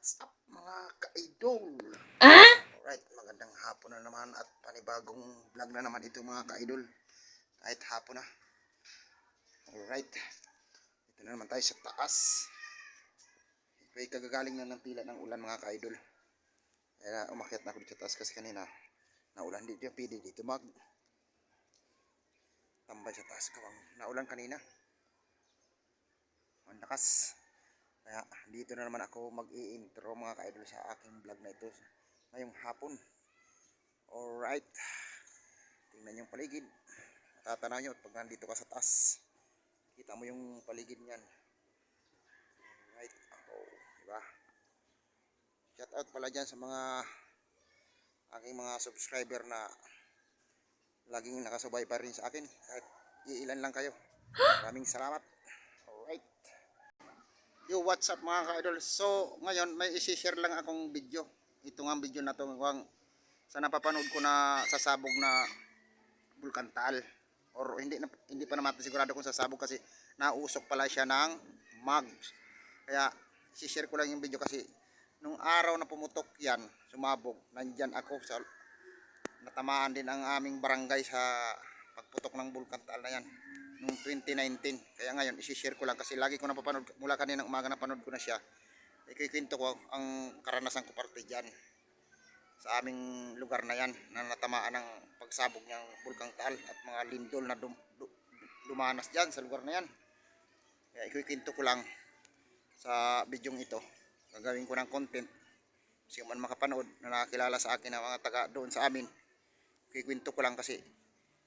What's up mga ka-idol? Ah? Alright, magandang hapon na naman at panibagong vlog na naman ito mga ka-idol. Kahit hapon na. Alright. Ito na naman tayo sa taas. May kagagaling na ng tila ng ulan mga ka-idol. Kaya umakyat na ako dito sa taas kasi kanina naulan dito. Pwede dito mag tambay sa taas kawang naulan kanina. Ang lakas. Kaya dito na naman ako mag-i-intro mga ka-idol sa aking vlog na ito ngayong hapon. Alright. Tingnan yung paligid. Matatanaw nyo pag nandito ka sa taas. Kita mo yung paligid niyan. Alright. Oh, diba? Shout out pala dyan sa mga aking mga subscriber na laging nakasubaybay rin sa akin. Kahit iilan lang kayo. Maraming salamat. Yo, what's up mga ka-idol? So, ngayon may isi-share lang akong video. Ito nga ang video na to, wang sa napapanood ko na sasabog na bulkantal. Or hindi hindi pa naman sigurado kung sasabog kasi nausok pala siya ng mugs. Kaya, isi-share ko lang yung video kasi nung araw na pumutok yan, sumabog, nandyan ako sa natamaan din ang aming barangay sa pagputok ng bulkantal na yan noong 2019. Kaya ngayon, isi-share ko lang kasi lagi ko napapanood, mula kanina umaga napanood ko na siya. Ikikwento ko ang karanasan ko parte dyan sa aming lugar na yan na natamaan ng pagsabog ng bulkang taal at mga lindol na dum, du- dumanas dyan sa lugar na yan. Kaya ikikwento ko lang sa bidyong ito. Gagawin ko ng content. Sino man makapanood na nakakilala sa akin na mga taga doon sa amin. Ikikwento ko lang kasi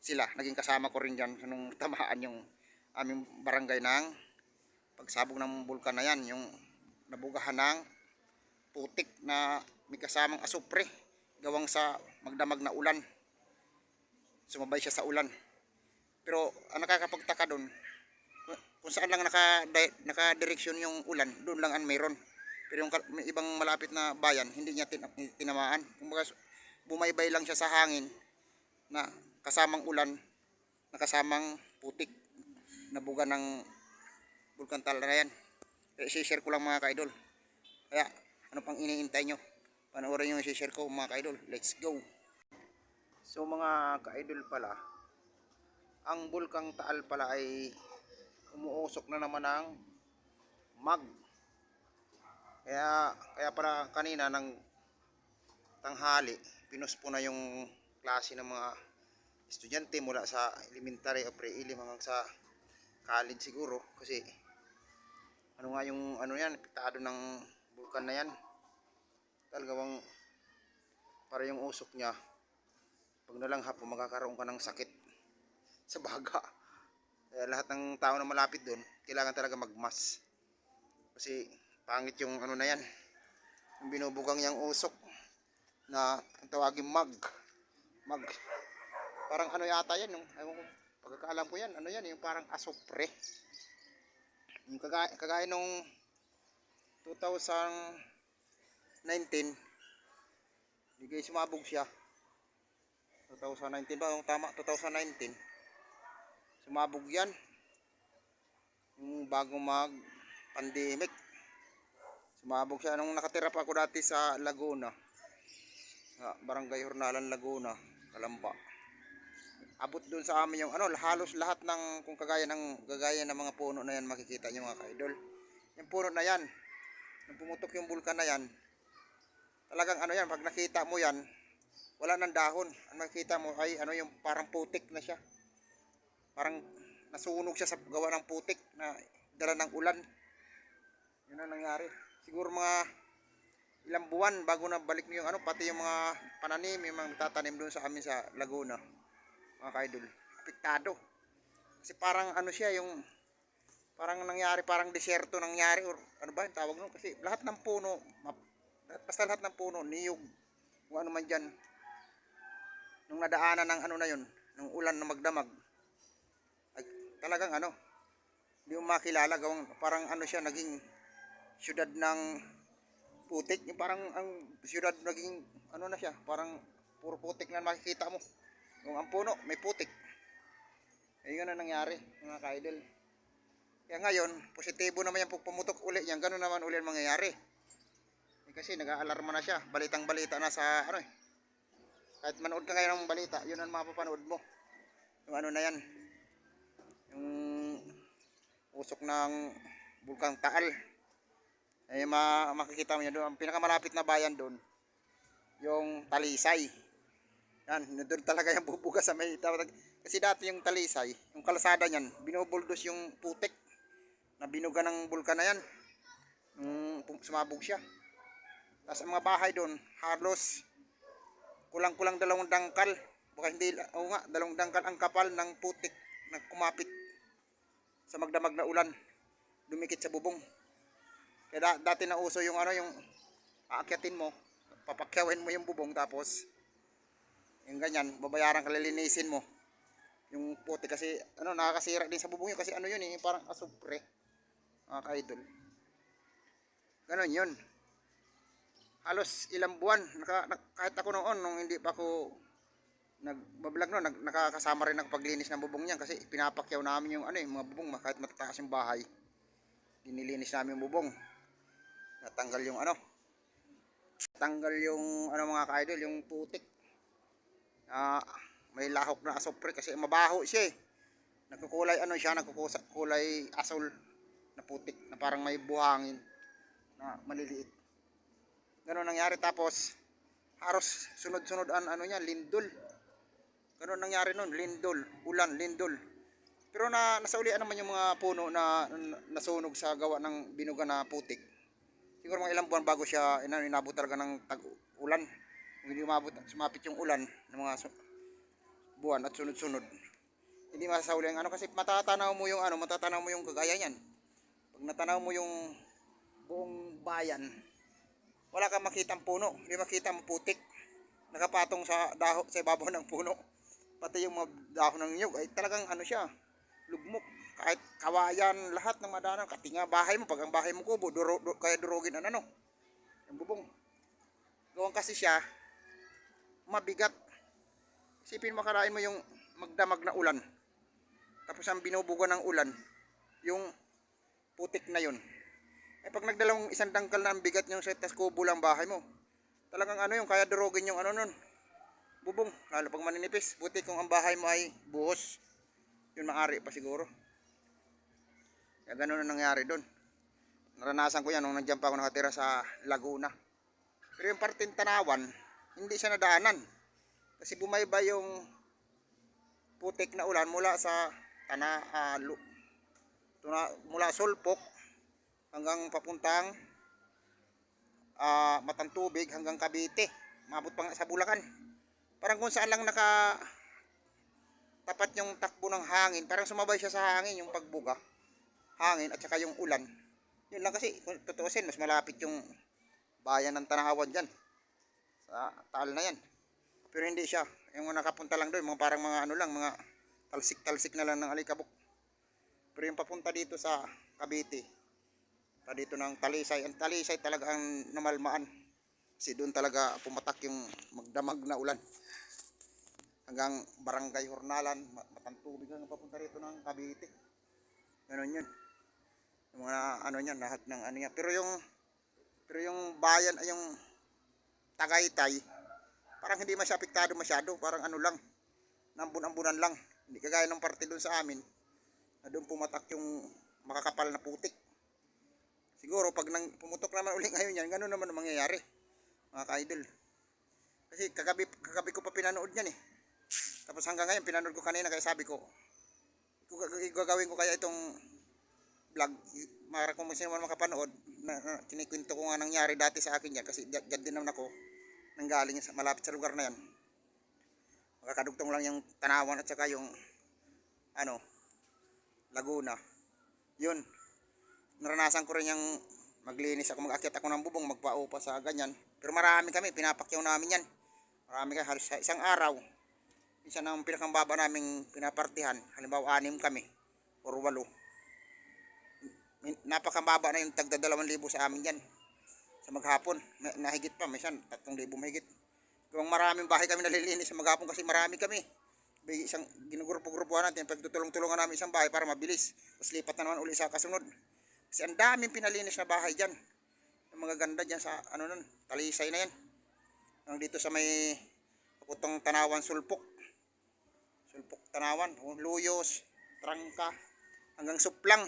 sila, naging kasama ko rin dyan nung tamaan yung aming barangay ng pagsabog ng bulkan na yan, yung nabugahan ng putik na may kasamang asupre gawang sa magdamag na ulan. Sumabay siya sa ulan. Pero ang nakakapagtaka doon kung saan lang naka, nakadireksyon yung ulan doon lang ang mayroon pero yung may ibang malapit na bayan hindi niya tin, tinamaan. Kumbaga bumaybay lang siya sa hangin na kasamang ulan na kasamang putik na buga ng bulkantal na yan. Kaya share ko lang mga ka-idol. Kaya ano pang iniintay nyo? Panoorin yung share ko mga ka-idol. Let's go! So mga ka-idol pala ang bulkang taal pala ay umuusok na naman ng mag. Kaya kaya para kanina ng tanghali pinuspo na yung klase ng mga estudyante mula sa elementary o pre-elim hanggang sa college siguro. Kasi ano nga yung ano yan pitado ng bulkan na yan. Talagang para yung usok niya pag nalang hapon magkakaroon ka ng sakit sa baga. Kaya lahat ng tao na malapit doon kailangan talaga magmas. Kasi pangit yung ano na yan yung binubugang yung usok na tawagin mag mag parang ano yata yan yung ewan ko pagkakaalam ko yan ano yan yung parang asopre yung kagaya, kagaya nung 2019 bigay sumabog siya. 2019 ba? Oh, tama 2019 sumabog yan. Yung bago mag pandemic sumabog siya. Nung nakatira pa ako dati sa Laguna sa Barangay Hornalan Laguna Kalamba abot doon sa amin yung ano halos lahat ng kung kagaya ng gagaya ng mga puno na yan makikita nyo mga ka-idol. Yung puno na yan nung pumutok yung bulkan na yan talagang ano yan pag nakita mo yan wala nang dahon. Ang makikita mo ay ano yung parang putik na siya. Parang nasunog siya sa gawa ng putik na dala ng ulan. Yun ang nangyari. Siguro mga ilang buwan bago na balik yung ano pati yung mga pananim yung mga tatanim doon sa amin sa Laguna mga kaidol apektado. Kasi parang ano siya yung parang nangyari parang deserto nangyari or ano ba yung tawag nun? Kasi lahat ng puno basta lahat ng puno niyog kung ano man dyan nung nadaanan ng ano na yun nung ulan na magdamag ay, talagang ano hindi mo makilala gawang parang ano siya naging syudad ng putik. Yung parang ang syudad naging ano na siya parang puro putik na makikita mo yung ang puno may putik ayun na nangyari mga ka-idol kaya ngayon positibo naman yung pumutok uli yan ganun naman uli ang mangyayari kasi nag-aalarma na siya. Balitang balita na sa ano eh. Kahit manood ka ngayon ng balita, yun ang mapapanood mo. Yung ano na yan. Yung usok ng Bulkang Taal. Eh, ma makikita mo yan doon. Ang pinakamalapit na bayan doon, yung Talisay. Yan, doon talaga yung bubuga sa may tawag. Kasi dati yung Talisay, yung kalsada niyan, binubuldos yung putik na binuga ng bulkan na yan. Nung pum- sumabog siya. Tapos ang mga bahay doon, halos kulang-kulang dalawang dangkal. Baka hindi, oo nga, dalawang dangkal ang kapal ng putik na kumapit sa magdamag na ulan. Dumikit sa bubong. Kaya da- dati na uso yung ano, yung aakyatin mo, papakyawin mo yung bubong tapos yung ganyan, babayaran ka lilinisin mo. Yung puti kasi ano nakakasira din sa bubong yun kasi ano yun eh, parang asupre. Mga ka-idol. Ganon yun. Halos ilang buwan, naka, na- kahit ako noon, nung hindi pa ako nagbablog no, nag, nakakasama rin ako paglinis ng bubong niyan kasi pinapakyaw namin yung ano eh, mga bubong kahit matataas yung bahay. Dinilinis namin yung bubong. Natanggal yung ano, tanggal yung ano mga ka-idol, yung putik. Ah, may lahok na asopre kasi mabaho siya eh. Nagkukulay ano siya, nagkukulay asol na putik na parang may buhangin na maliliit. Ganun nangyari tapos haros sunod-sunod ang ano niya, lindol. Ganun nangyari nun, lindol, ulan, lindol. Pero na nasaulian naman yung mga puno na, na nasunog sa gawa ng binuga na putik. Siguro mga ilang buwan bago siya ina- inabot talaga ng tag-ulan. Hindi umabot, sumapit yung ulan ng mga buwan at sunod-sunod. Hindi masasauli ang ano kasi matatanaw mo yung ano, matatanaw mo yung kagaya niyan. Pag natanaw mo yung buong bayan, wala kang makitang puno, hindi makita mo putik. Nakapatong sa daho sa ibabaw ng puno. Pati yung mga dahon ng niyog ay talagang ano siya, lugmok. Kahit kawayan, lahat ng madanan, katinga bahay mo, pag ang bahay mo kubo, duro, du- kaya durugin ang ano, yung bubong. Gawang kasi siya, mabigat. Isipin mo karain mo yung magdamag na ulan. Tapos ang binubuga ng ulan, yung putik na yun. Eh pag nagdalawang isang dangkal na ang bigat yung sa tas kubo lang bahay mo. Talagang ano yung kaya durugin yung ano nun. Bubong, lalo pag maninipis. Buti kung ang bahay mo ay buhos. Yun maari pa siguro. Kaya ganun ang nangyari doon. Naranasan ko yan nung nandiyan pa ako nakatira sa Laguna. Pero yung parteng tanawan, hindi siya nadaanan. Kasi bumayba yung putik na ulan mula sa tana, ah, lu- tuna, mula sulpok hanggang papuntang ah, matantubig hanggang Cavite. Mabot pa nga sa Bulacan. Parang kung saan lang naka tapat yung takbo ng hangin. Parang sumabay siya sa hangin yung pagbuga. Hangin at saka yung ulan. Yun lang kasi, kung tutuusin, mas malapit yung bayan ng Tanahawan dyan. Sa taal na yan. Pero hindi siya. Yung nakapunta lang doon, mga parang mga ano lang, mga talsik-talsik na lang ng alikabok. Pero yung papunta dito sa Cavite, pa dito ng Talisay, ang Talisay talaga ang namalmaan. Kasi doon talaga pumatak yung magdamag na ulan. Hanggang Barangay Hornalan, ma- matantubig hanggang papunta rito ng Cavite. Ganon yun. Yung mga ano niyan, lahat ng ano niya. Pero yung pero yung bayan ay yung Tagaytay, parang hindi masya apektado masyado, parang ano lang, nambun-ambunan lang. Hindi kagaya ng parte doon sa amin, na doon pumatak yung makakapal na putik. Siguro pag nang pumutok naman uli ngayon yan, ganun naman ang mangyayari, mga ka-idol. Kasi kagabi, kagabi ko pa pinanood yan eh. Tapos hanggang ngayon, pinanood ko kanina, kaya sabi ko, gagawin ko kaya itong vlog, mara kung sino man makapanood, na, na kinikwento ko nga nangyari dati sa akin yan, kasi dyan din naman ako, nanggaling sa malapit sa lugar na yan. Makakadugtong lang yung tanawan at saka yung, ano, Laguna. Yun, naranasan ko rin yung maglinis ako, mag-akyat ako ng bubong, magpaupa sa ganyan. Pero marami kami, pinapakyaw namin yan. Marami kami, halos sa isang araw. Isa ng pinakambaba naming pinapartihan, halimbawa anim kami, or walo. Napakababa na yung tagda dalawang libo sa amin yan. Sa maghapon, na, nahigit pa, may tatlong libo mahigit. Kung maraming bahay kami nalilinis sa maghapon kasi marami kami. May isang ginugrupo-grupuhan natin, pagtutulong-tulungan namin isang bahay para mabilis. Tapos lipat na naman uli sa kasunod. Kasi ang daming pinalinis na bahay dyan. Yung mga ganda dyan sa ano nun, talisay na yan. Hanggang dito sa may putong tanawan sulpok. Sulpok tanawan, luyos, trangka, hanggang suplang.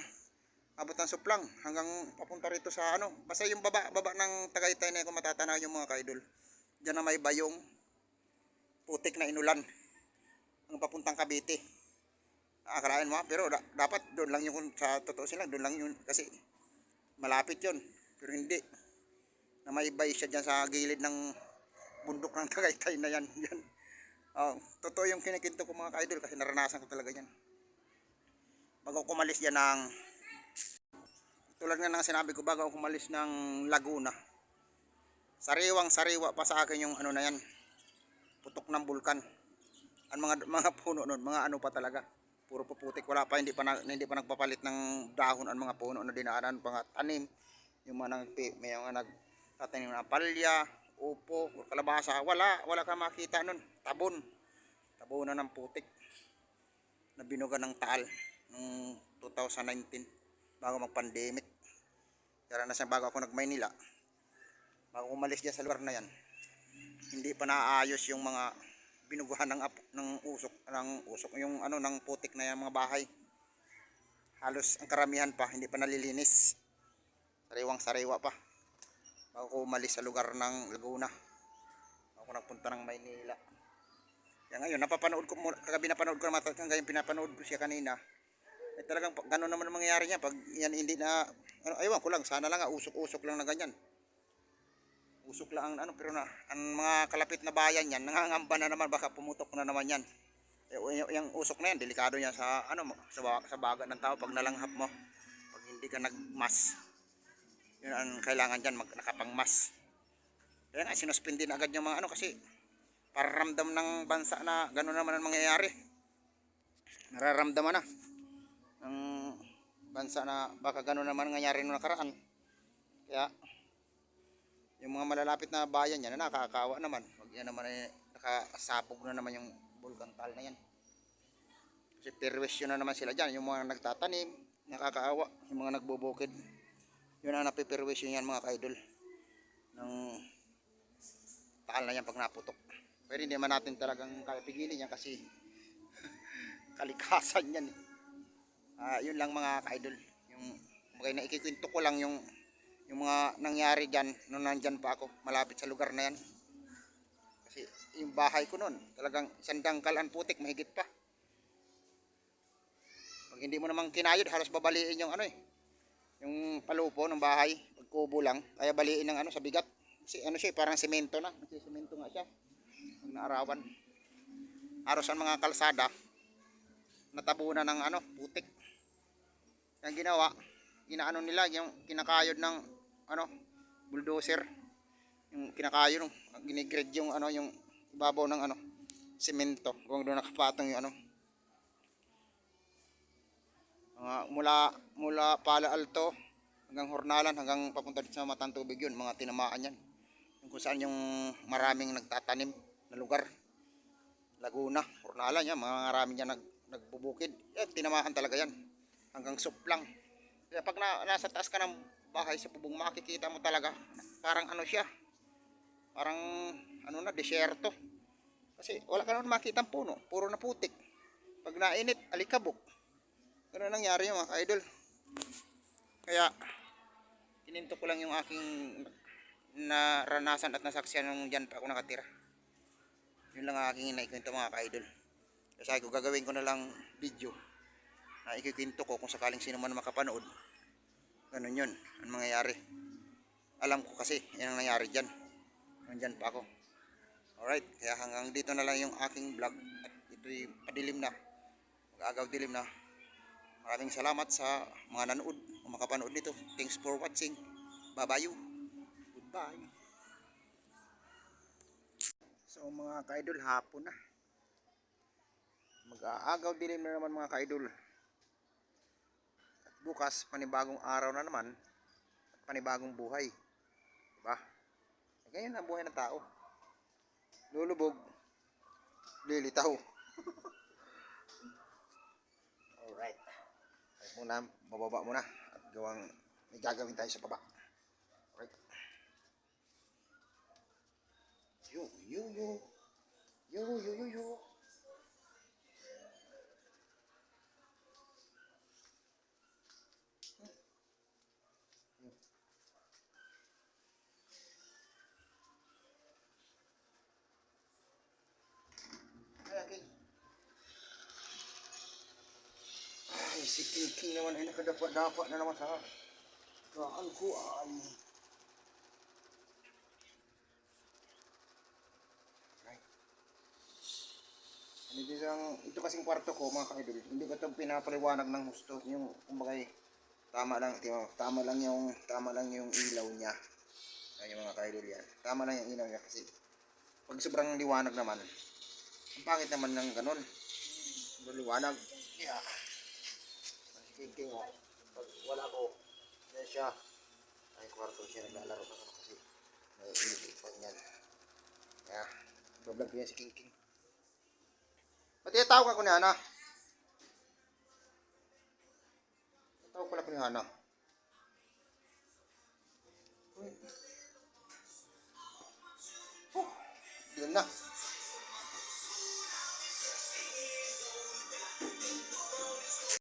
Abot ng suplang hanggang papunta rito sa ano, basta yung baba baba ng Tagaytay na kung matatanaw yung mga kaidol. Diyan na may bayong putik na inulan ang papuntang Cavite. Akalain mo, ah, pero da- dapat doon lang yung sa totoo sila, doon lang yun kasi malapit yun. Pero hindi. Na may bay siya dyan sa gilid ng bundok ng Tagaytay na yan. yan. Oh, totoo yung kinikinto ko mga ka-idol kasi naranasan ko talaga yan. Bago ako umalis dyan ng tulad nga ng sinabi ko bago ako umalis ng Laguna. Sariwang sariwa pa sa akin yung ano na yan. Putok ng bulkan. Ang mga mga puno nun, mga ano pa talaga. Puro puputik, wala pa hindi pa na, hindi pa nagpapalit ng dahon ang mga puno na dinaanan, mga tanim, yung mga nag may mga nagtatanim ng palya, upo, kalabasa, wala, wala ka makita nun. Tabon. Tabunan ng putik na binuga ng taal noong 2019 bago mag-pandemic. Kaya na bago ako nag-Maynila. Bago umalis dyan sa lugar na yan. Hindi pa naayos yung mga binuguhan ng ng usok ng usok yung ano ng putik na yung mga bahay. Halos ang karamihan pa hindi pa nalilinis. Sariwang sariwa pa. Bago ko umalis sa lugar ng Laguna. Bago ako nagpunta ng Maynila. Kaya ngayon, napapanood ko, kagabi napanood ko naman, hanggang pinapanood ko siya kanina. Eh talagang ganun naman ang mangyayari niya pag yan hindi na ano, aywan ko lang sana lang nga usok-usok lang na ganyan. Usok lang ang ano pero na ang mga kalapit na bayan yan nangangamba na naman baka pumutok na naman yan. Eh, yung, usok na yan delikado yan sa ano sa, sa baga ng tao pag nalanghap mo pag hindi ka nagmas. Yun ang kailangan diyan mag nakapangmas. Kaya nga sinuspindi na agad yung mga ano kasi para ramdam ng bansa na gano'n naman ang mangyayari. Nararamdaman na bansa na baka gano'n naman ang nangyari noong nakaraan. Kaya yung mga malalapit na bayan yan na nakakawa naman. Wag yan naman ay nakasabog na naman yung bulkantal na yan. Kasi perwisyo na naman sila dyan. Yung mga nagtatanim, nakakaawa. Yung mga nagbubukid. Yun ang napiperwisyo yan mga kaidol. Ng taal na yan pag naputok. Pero hindi naman natin talagang kaya yan kasi kalikasan yan. eh. Ah, yun lang mga ka-idol. Yung bagay na ikikwento ko lang yung yung mga nangyari diyan nung nandyan pa ako malapit sa lugar na yan. Kasi yung bahay ko noon, talagang isang dangkal ang putik, mahigit pa. Pag hindi mo naman kinayod, halos babaliin yung ano eh. Yung palupo ng bahay, pag kubo lang, kaya baliin ng ano sa bigat. Kasi ano siya, eh, parang semento na. Kasi semento nga siya. Pag naarawan. Halos ang mga kalsada, natabunan ng ano, putik. Ang ginawa, inaano nila, yung kinakayod ng ano, bulldozer. Yung kinakayod, ng ginigrade yung ano, yung ibabaw ng ano, semento. Kung doon nakapatong yung ano. Mga mula, mula Pala Alto, hanggang Hornalan, hanggang papunta dito sa Matang Tubig yun, mga tinamaan yan. Yung kung saan yung maraming nagtatanim na lugar. Laguna, Hornalan yan, mga marami dyan nag, nagbubukid. Yan, tinamaan talaga yan. Hanggang suplang. Kaya pag na, nasa taas ka ng bahay sa bubong, makikita mo talaga, parang ano siya, parang ano na, desyerto. Kasi wala ka naman makita puno, puro na putik. Pag nainit, alikabok. Ganun ang nangyari yung mga idol. Kaya, kininto ko lang yung aking naranasan at nasaksiyan nung dyan pa ako nakatira. Yun lang ang aking naikwento mga ka-idol. Kasi ko gagawin ko na lang video na ikikwento ko kung sakaling sino man makapanood. Ganun yun, ang mangyayari. Alam ko kasi, yan ang nangyari dyan. Nandyan pa ako. Alright, kaya hanggang dito na lang yung aking vlog. At ito'y padilim na. Mag-agaw dilim na. Maraming salamat sa mga nanood o makapanood nito. Thanks for watching. Bye-bye. Goodbye. So mga ka-idol, hapon na. Mag-aagaw dilim na naman mga ka-idol bukas panibagong araw na naman at panibagong buhay. Diba? Eh, ganyan ang buhay ng tao. Lulubog lilitaw. Alright. Alright muna bababa muna. At gawang may gagawin tayo sa baba. Alright. Yo yo yo. Yo yo yo yo. Si King King naman ay nakadapa-dapa na naman sa kaan ko ay. Right. Ano ito kasing kwarto ko mga ka-idol, hindi ko ito pinapaliwanag ng gusto. Yung, kumbaga, tama lang, tama, lang yung, tama lang yung ilaw niya. Ayan mga ka-idol yan. Tama lang yung ilaw niya kasi pag sobrang liwanag naman, ang pangit naman ng ganun. Sobrang liwanag. Yeah. Ang king oh. Pag wala ko, yan siya. Ay, kwarto siya naglalaro na naman kasi may ilig pa niyan. Yeah. Bablog ko yan si King King. Ba't tawag ako ni Ana? Tawag pala ko ni Ana. Oh, yun na.